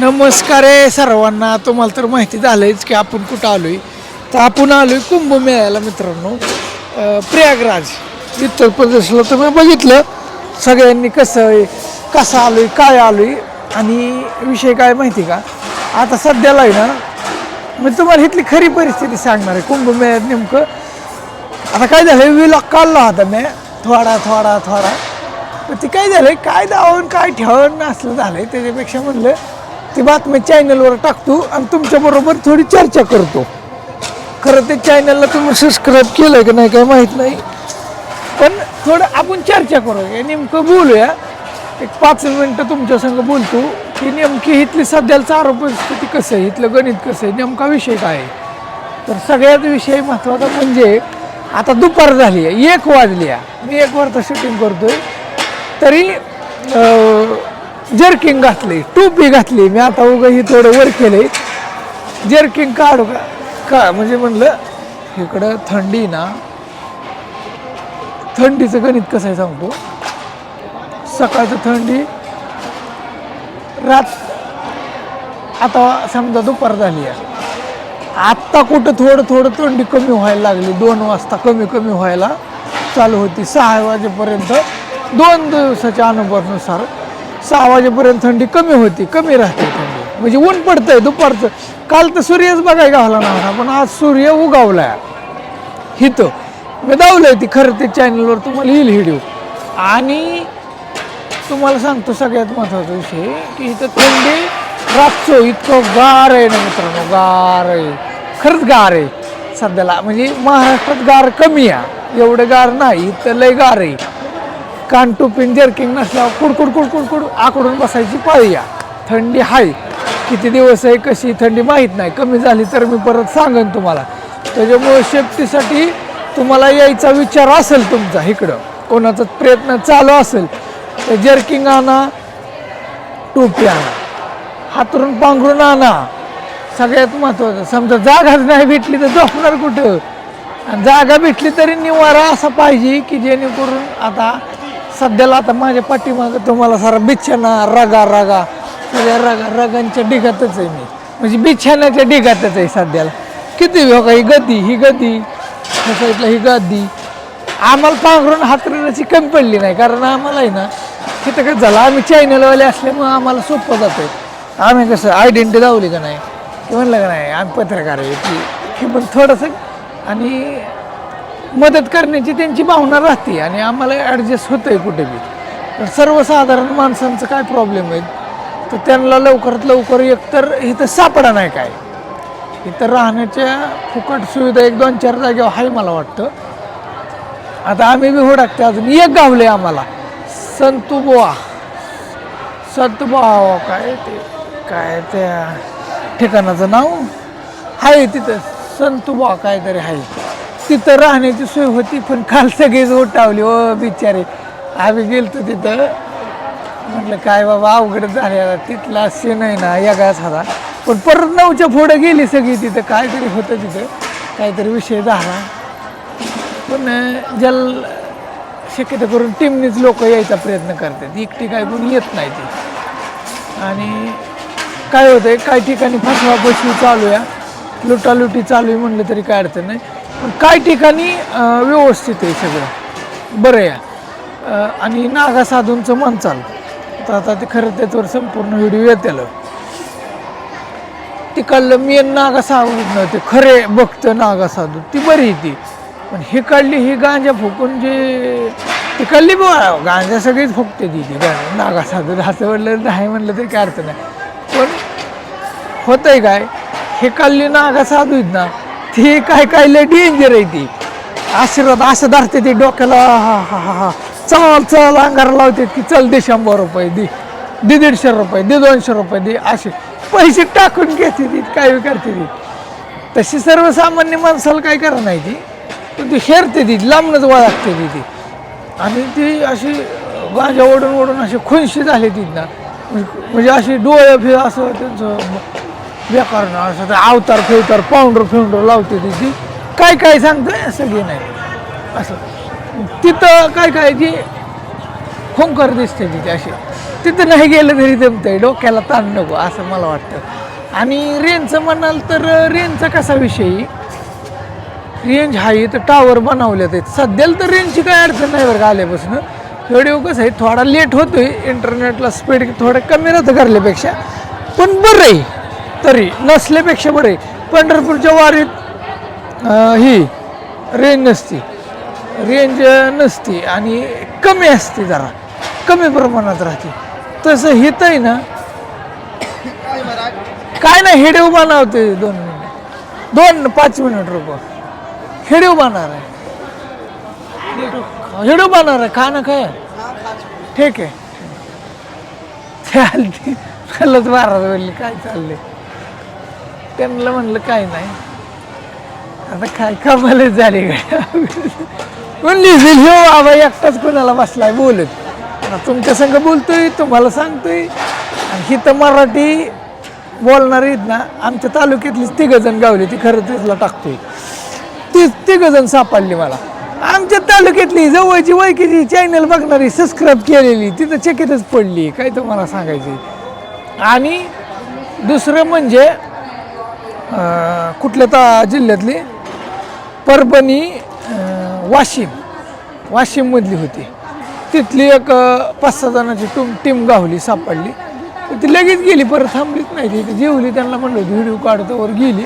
नमस्कार आहे सर्वांना. तुम्हाला तर माहिती झालंच की आपण कुठं आलो आहे तर आपण आलो आहे कुंभमेळ्याला मित्रांनो. प्रयागराज. उत्तर प्रदेशला तुम्ही बघितलं. सगळ्यांनी कसं आहे कसं आहे काय आलो आहे आणि विषय काय माहिती का? आता सध्याला आहे ना मी तुम्हाला इथली खरी परिस्थिती सांगणार आहे. कुंभमेळ्यात नेमकं आता काय झालं विला काढला होता मी. थोडा थोडा थोडा. पण ते काय आहे काय दावून काय ठेवून असलं झालंय. त्याच्यापेक्षा म्हणलं ती बातमी चॅनलवर टाकतो आणि तुमच्याबरोबर थोडी चर्चा करतो. खरं ते चॅनलला तुम्ही सबस्क्राईब केलं की नाही काय माहीत नाही. पण थोडं आपण चर्चा करूया. नेमकं बोलूया. एक पाच मिनटं तुमच्या संग बोलतो. की नेमकी इथली सध्याचं आरोप परिस्थिती कसं आहे? इथलं गणित कसं आहे? नेमका विषय काय आहे? तर सगळ्यात विषय महत्त्वाचा म्हणजे आता दुपार झाली आहे. एक वाजली आहे. मी एक वाजता शूटिंग करतोय. तरी जर्किंग घातली टोपी घातली. मी आता उगं ही थोडं वर केलंय. जर्किंग काढू का? का? म्हणजे म्हणलं इकडं थंडी ना. थंडीचं गणित कसं आहे सांगतो? सकाळचं थंडी रात आता समजा दुपार झाली आहे. आत्ता कुठं थोडं थोडं थंडी कमी व्हायला लागली. दोन वाजता कमी कमी व्हायला चालू होती. सहा वाजेपर्यंत दोन दिवसाच्या अनुभवानुसार सहा वाजेपर्यंत थंडी कमी होती कमी राहते थंडी. म्हणजे ऊन पडतंय दुपारचं. काल तर सूर्यच बघायला गावला नव्हता पण आज सूर्य उगावलाय. हिथं मी दावलंय ती खरं ते चॅनलवर तुम्हाला येईल व्हिडिओ आणि तुम्हाला सांगतो सगळ्यात महत्त्वाचा विषय की इथं थंडी रातचो इतकं गार आहे ना मित्रांनो गार आहे. खरंच गार आहे सध्याला. म्हणजे महाराष्ट्रात गार कमी आहे. एवढं गार नाही इथं लय गार आहे. कान टोपीन जर्किंग नसल्यावर कुडकुड कुडकुड कुड आकडून बसायची पाळी या थंडी आहे किती दिवस आहे कशी थंडी माहीत नाही. कमी झाली तर मी परत सांगेन तुम्हाला. त्याच्यामुळे शेफ्टीसाठी तुम्हाला यायचा विचार असेल तुमचा इकडं. कोणाचा प्रयत्न चालू असेल तर जर्किंग आणा टोपी आणा. हातरून पांघरून आणा. सगळ्यात महत्त्वाचं समजा जागाच नाही भेटली तर झोपणार कुठं? आणि जागा भेटली तरी निवारा असा पाहिजे की जेणेकरून आता सध्याला आता माझ्या पाठीमागं तुम्हाला सारा बिछाना रगा रगा. सगळ्या रगा रगांच्या ढिगातच आहे मी. म्हणजे बिछाण्याच्या डिगातच आहे सध्याला. किती हो का ही गदी ही गदी? ह्या ही गदी. आम्हाला पांघरून हातरण्याची कमी पडली नाही कारण आम्हाला आहे ना तिथं कसं झालं आम्ही चायनलवाले असल्यामुळं आम्हाला सोपं जातं आम्ही कसं आयडेंटिटी लावली का नाही? म्हणलं का नाही आम्ही पत्रकार आहे की हे पण थोडंसं आणि मदत करण्याची त्यांची भावना राहते आणि आम्हाला ॲडजस्ट होतं आहे कुठे बी. तर सर्वसाधारण माणसांचं काय प्रॉब्लेम आहे? तर त्यांना लवकरात लवकर एकतर इथं सापडा नाही काय. इथं राहण्याच्या फुकट सुविधा एक दोन चार जागेवर आहे मला वाटतं. आता आम्ही बी होडाकते अजून एक गावले आम्हाला. संतुबुवा संतुबुवा काय ते? काय त्या ठिकाणाचं नाव? आहे तिथं. संतुबुवा काहीतरी आहे तिथं राहण्याची सोय होती पण काल सगळीच उठावली. ओ बिचारे. आम्ही गेलतो तिथं. म्हटलं काय बाबा अवघड झाले तिथला सीन आहे ना यागाच होता पण परत नऊच्या पुढं गेली सगळी तिथं. काहीतरी होतं तिथं. काहीतरी विषय झाला. पण जल शक्यतो करून टीमनीच लोक यायचा प्रयत्न करतात. एकटी काय कोण येत नाही ती. आणि काय होतं आहे काही ठिकाणी फसवा फसवी चालू आहे लुटालुटी चालू आहे म्हणलं तरी काय अडचण नाही. पण काय ठिकाणी व्यवस्थित आहे सगळं? बरं आहे आणि नागा साधूंचं मन चाल तर आता ते खरं त्याच्यावर संपूर्ण व्हिडिओ येतेलं. तिकडलं मेन नागा साधू ते खरे भक्त नागा साधू. ती बरी आहे ती. पण ही काढली ही गांजा फुकून जे तिकडली बी गांजा सगळीच फुकते ती ती गांजा. नागा साधू असं म्हणलं नाही म्हणलं तरी काय अर्थ नाही. पण होतंय काय? हे काढली नागा साधू आहेत ना ती काय काय लय डेंजर आहे ती. आशीर्वाद असं धरते ती डोक्याला. हा हा हा हा चल चल अंगारा लावते की चल दे शंभर रुपये दे. दे दीडशे रुपये दे दोनशे रुपये दे असे. पैसे टाकून घेते ती काय करते ती. तशी सर्वसामान्य माणसाला काय करा नाही ती. पण ती हेरते ती लांबणच वळखते ती ती. आणि ती अशी गांजा ओढून ओढून अशी खुनशी झाली ती ना. म्हणजे अशी डोळे फिर असं त्यांचं बेकार ना असं ते अवतार फिवतार पाऊंडर फिवंडर लावते तिची काय काय सांगतं सगळी नाही. असं. तिथं काय काय ती खोंकर दिसते तिथे अशी. तिथं नाही गेलं तरी जमतंय डोक्याला ताण नको असं मला वाटतं. आणि रेंजचं म्हणाल तर रेंजचा कसा विषय रेंज हा तर टावर बनवल्यात आहेत. सध्याला तर रेंजची काय अडचण नाही बरं का आल्यापासून. व्हिडिओ कसं आहे थोडा लेट होतोय इंटरनेटला स्पीड थोडं कमी राहतं करल्यापेक्षा पण बरं आहे. तरी नसल्यापेक्षा बरे. पंढरपूरच्या वारीत ही रेंज नसती. रेंज नसती आणि कमी असते जरा. कमी प्रमाणात राहते. तसं हित आहे ना. काय नाही हेडेव बनवते दोन मिनिट. दोन पाच मिनिट रुपये. हेडेव बनणार आहे. हेडेव बनणार आहे. खा ना काय ठीक आहे. चालते चालत बारा बोलली काय चाललंय? त्यांना म्हणलं काय नाही. आता काय कमालच झाले कोण म्हणली हो बाबा एकटाच कोणाला बसलाय बोलत तुमच्या संग बोलतोय तुम्हाला सांगतोय. आणि ही तर मराठी बोलणार आहेत ना आमच्या तालुक्यातलीच तिघजण गावली ती खरं तिथला टाकतोय. ती तिघजण सापडली मला. आमच्या तालुक्यातली जवळची वैकीची चॅनल बघणारी सबस्क्राईब केलेली तिथं चकितच पडली काय तुम्हाला सांगायची आणि दुसरं म्हणजे कुठल्या ता जिल्ह्यातली? परभणी वाशिम. वाशिममधली होती. तिथली एक पाच सहा जणांची टूम टीम गावली सापडली. ती लगेच गेली परत थांबलीच नाही. ती जेवली त्यांना म्हणलं होती व्हिडिओ काढतो वर गेली.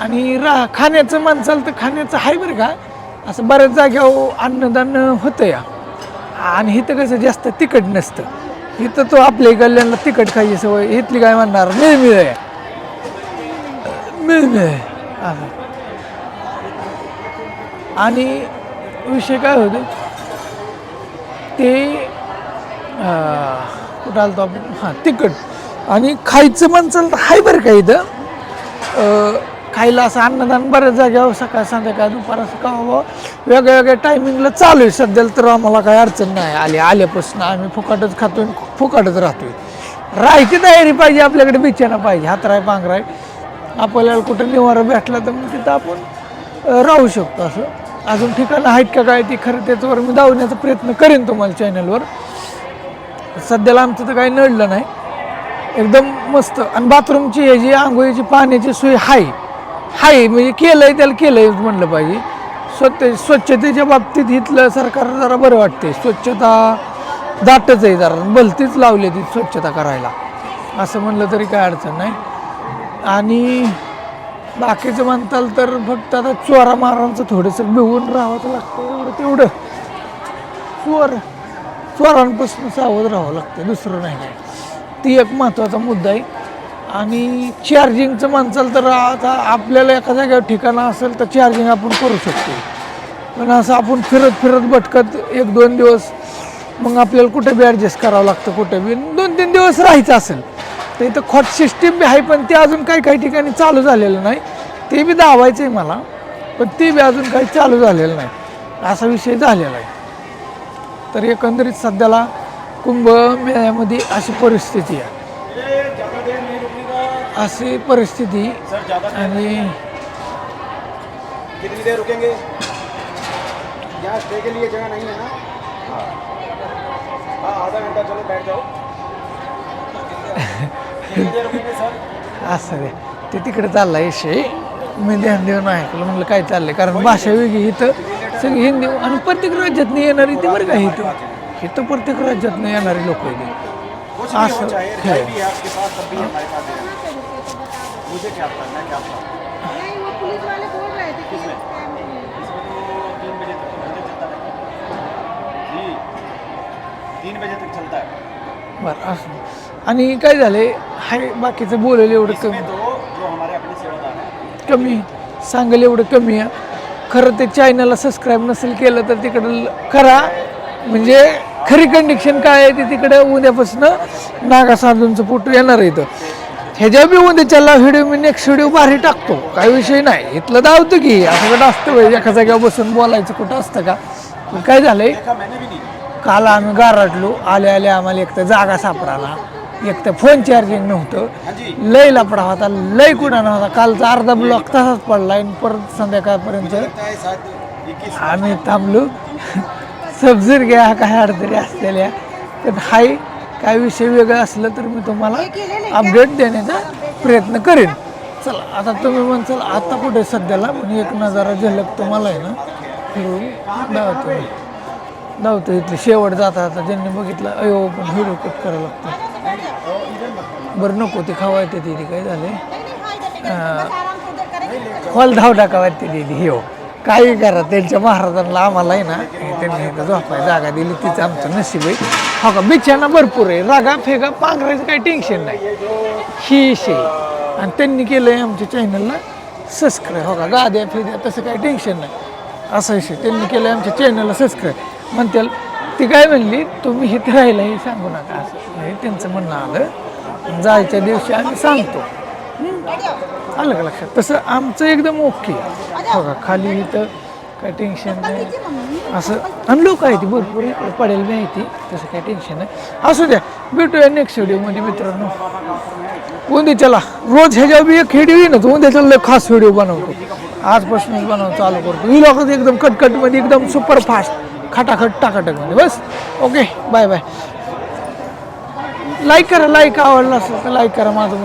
आणि रा खाण्याचं माणसाला तर खाण्याचं आहे बरं का. असं बऱ्याच जाग्यावर अन्नदान होतं या. आणि इथं कसं जास्त तिखट नसतं. इथं तो आपल्या इकडल्यांना तिखट खायची सवय इथली काय म्हणणार मिळमिळ आहे. मिळमिळ आहे आणि विषय काय होते? ते कुठं आलतो आपण? हां तिखट. आणि खायचं माणसाला तर आहे बरं का इथं. खायला असं अन्नदान बऱ्याच जाग्यावर सकाळ संध्याकाळ दुपार असं का बाबा वेगळ्या वेगळ्या टायमिंगला चालू आहे सध्याला तर आम्हाला काही अडचण नाही. आली आल्यापासून आम्ही फुकाटच खातोय फुकाटच राहतोय. राहायची तयारी पाहिजे आपल्याकडे बिचारा पाहिजे हातराय पांघराय. आपल्याला कुठं निवारा भेटला तर मग तिथं आपण राहू शकतो असं. अजून ठिकाणं आहेत का काय ती खरं त्याच्यावर मी धावण्याचा प्रयत्न करेन तुम्हाला चॅनलवर सध्याला आमचं तर काही नडलं नाही. एकदम मस्त. आणि बाथरूमची हे जी आंघोळीची पाण्याची सोय आहे आहे म्हणजे केलं आहे त्याला केलं आहे म्हणलं पाहिजे. स्वच्छ स्वच्छतेच्या बाबतीत इथलं सरकार जरा बरं वाटते स्वच्छता दाटच आहे जरा. भलतीच लावली ती स्वच्छता करायला. असं म्हणलं तरी काय अडचण नाही. आणि बाकीचं म्हणताल तर फक्त आता चोरा मारांचं थोडंसं भिवून राहावं लागतं. एवढं तेवढं. चोर चोरांपासून सावध राहावं लागतं. दुसरं नाही काय. ती एक महत्त्वाचा मुद्दा आहे. आणि चार्जिंगचं म्हणचाल तर आता आपल्याला एका जागेवर ठिकाणं असेल तर चार्जिंग आपण करू शकतो. पण असं आपण फिरत फिरत भटकत एक दोन दिवस मग आपल्याला कुठे बी ॲडजस्ट करावं लागतं कुठे बी. दोन तीन दिवस राहायचं असेल. तर इथं खोट सिस्टीम बी आहे पण ते अजून काही काही ठिकाणी चालू झालेलं नाही. ते बी दावायचं आहे मला पण ते बी अजून काही चालू झालेलं नाही. असा विषय झालेला आहे. तर एकंदरीत सध्याला कुंभमेळ्यामध्ये अशी परिस्थिती आहे. अशी परिस्थिती आणि देर रुकेंगे स्टे के लिए जगह नहीं है. ना हाँ आधा घंटा चलो बैठ जाओ असं रे. ते तिकडे चालला विषय. मी ध्यान देऊन ऐकलं म्हणलं काय चाललंय? कारण भाषा वेगळी इथं सगळी हिंदी आणि प्रत्येक राज्यातनं येणारी ती बरं का इथं? इथं प्रत्येक राज्यातनं येणारी लोक इथे असं. तीन बजे तक चलता है। बरं असं. आणि काय झालंय? हाय बाकीचं बोलेल एवढं कमी. कमी. सांगेल एवढं कमी आहे. खरं ते चॅनलला सबस्क्राईब नसेल केलं तर तिकडं करा. म्हणजे खरी कंडिशन काय आहे ते तिकडे उद्यापासून नागा साधूंचं फोटो येणार आहे इथं. ह्याच्या बी उद्याच्याला व्हिडिओ मी नेक्स्ट व्हिडिओ भारी टाकतो. काही विषय नाही. इथलं धावतो की. असं कुठं असतं एका जागेवर बसून बोलायचं कुठं असतं का? काय झालंय? काल आम्ही गारटलो आले आले आम्हाला एक तर जागा सापडाला. एक तर फोन चार्जिंग नव्हतं. लय लपडा होता लय कुठं नव्हता. कालचा अर्धा ब्लॉक तसाच पडला आणि परत संध्याकाळपर्यंत इक्कीस आम्ही थांबलो. सबजूर घ्या काही अडचणी असलेल्या. पण हाय काय विषय वेगळा असलं तर मी तुम्हाला अपडेट देण्याचा प्रयत्न करेन. चला आता तुम्ही म्हणसाल आता कुठे सध्याला? पण एक नजारा झलक तुम्हाला आहे ना? फिरून मी धावतो इथले. शेवट जाता जाता ज्यांनी बघितलं अयो पण व्हिडिओ कट करायला लागतो. बरं नको ते खावा येते दिदी काय झाले? हॉल धाव येते दिदी हे हो काही करा त्यांच्या महाराजांना आम्हाला आहे ना त्यांनी इथं झोपाय जागा दिली तिचं आमचं नशीब आहे. हो का बिछाना भरपूर आहे. रागा फेगा पांघरायचं काही टेन्शन नाही. ही शे आणि त्यांनी केलं आहे आमच्या चॅनलला सबस्क्राईब हो का गाद्या फिद्या तसं काही टेन्शन नाही. असं विषय. त्यांनी केलं आहे आमच्या चॅनलला सबस्क्राईब म्हणतील ती काय म्हणली? तुम्ही इथे राहिला हे सांगू नका. असं. हे त्यांचं म्हणणं आलं. जायच्या दिवशी आम्ही सांगतो. आलं का लक्षात? तसं आमचं एकदम ओके. हो का खाली इथं काय टेन्शन नाही. असं. आणि लोक आहे ती भरपूर पडेल माहिती तसं काय टेन्शन नाही. असू द्या. भेटूया नेक्स्ट व्हिडिओमध्ये मित्रांनो. उद्याच्याला. चला रोज ह्याच्यावर बी एक व्हिडिओ येईन ना उद्या खास व्हिडिओ बनवतो. आजपासूनच बनवून चालू करतो. ही लोक एकदम कटकटमध्ये एकदम सुपर फास्ट खटाखट टाकाटकमध्ये. बस. ओके बाय बाय लाईक करा लाईक आवडला असेल तर लाईक करा माझं